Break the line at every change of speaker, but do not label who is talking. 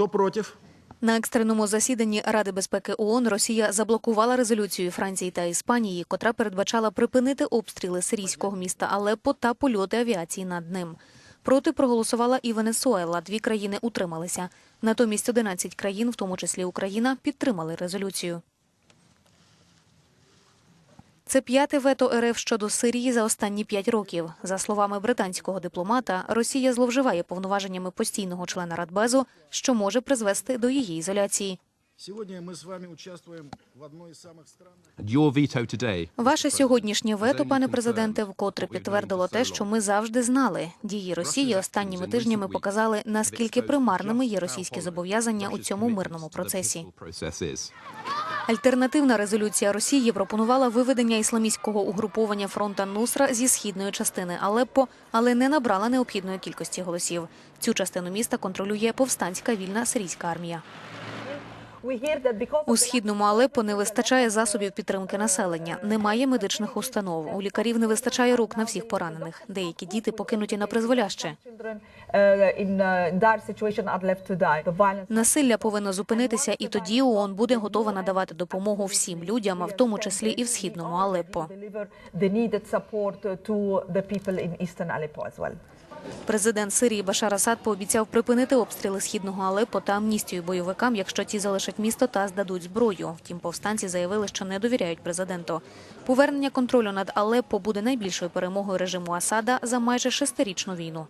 Кто против?
На екстреному засіданні Ради безпеки ООН Росія заблокувала резолюцію Франції та Іспанії, котра передбачала припинити обстріли сирійського міста Алеппо та польоти авіації над ним. Проти проголосувала і Венесуела. Дві країни утрималися. Натомість 11 країн, в тому числі Україна, підтримали резолюцію. Це п'яте вето РФ щодо Сирії за останні п'ять років. За словами британського дипломата, Росія зловживає повноваженнями постійного члена Радбезу, що може призвести до її ізоляції.
Сегодня мы с вами участвуем в одной из самых странных...
Your veto today
Ваше сьогоднішнє вето, пане президенте, вкотре підтвердило те, що ми завжди знали. Дії Росії останніми тижнями показали, наскільки примарними є російські зобов'язання у цьому мирному процесі. Альтернативна резолюція Росії пропонувала виведення ісламістського угруповання фронта Нусра зі східної частини Алеппо, але не набрала необхідної кількості голосів. Цю частину міста контролює повстанська вільна сирійська армія. У східному Алеппо не вистачає засобів підтримки населення, немає медичних установ. У лікарів не вистачає рук на всіх поранених. Деякі діти покинуті на призволяще. Насилля повинно зупинитися, і тоді ООН буде готова надавати допомогу всім людям, а в тому числі і в східному Алеппо. Президент Сирії Башар Асад пообіцяв припинити обстріли східного Алеппо та амністію бойовикам, якщо ті залишать місто та здадуть зброю. Втім, повстанці заявили, що не довіряють президенту. Повернення контролю над Алеппо буде найбільшою перемогою режиму Асада за майже шестирічну війну.